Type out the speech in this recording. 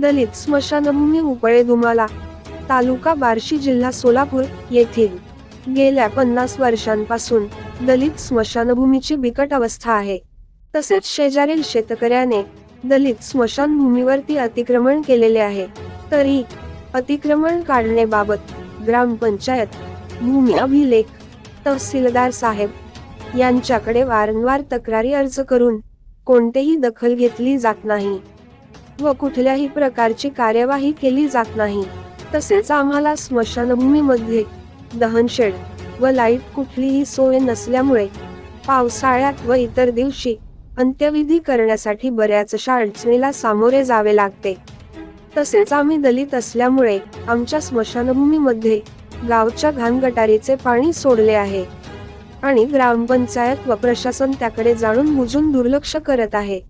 दलित स्मशानभूमी उपळे दुमाला तालुका बार्शी जिल्हा सोलापूर येथील गेल्या पन्नास वर्षांपासून दलित स्मशानभूमीची बिकट अवस्था आहे. तसेच शेजारील शेतकऱ्याने दलित स्मशानभूमीवरती अतिक्रमण केलेले आहे. तरी अतिक्रमण काढण्याबाबत ग्रामपंचायत भूमी अभिलेख तहसीलदार साहेब यांच्याकडे वारंवार तक्रारी अर्ज करून कोणतेही दखल घेतली जात नाही. व कुठल्याही प्रकारची कार्यवाही केली जात नाही. तसेच आम्हाला स्मशानभूमीमध्ये दहनशेड व लाइट कुठलीही सोय नसल्यामुळे पावसाळ्यात व इतर दिवशी अंत्यविधी करण्यासाठी बऱ्याचशा अडचणीला सामोरे जावे लागते. तसेच आम्ही दलित असल्यामुळे आमच्या स्मशानभूमीमध्ये गावच्या घाणगटारीचे पाणी सोडले आहे. आणि ग्रामपंचायत व प्रशासन त्याकडे जाणून बुजून दुर्लक्ष करत आहे.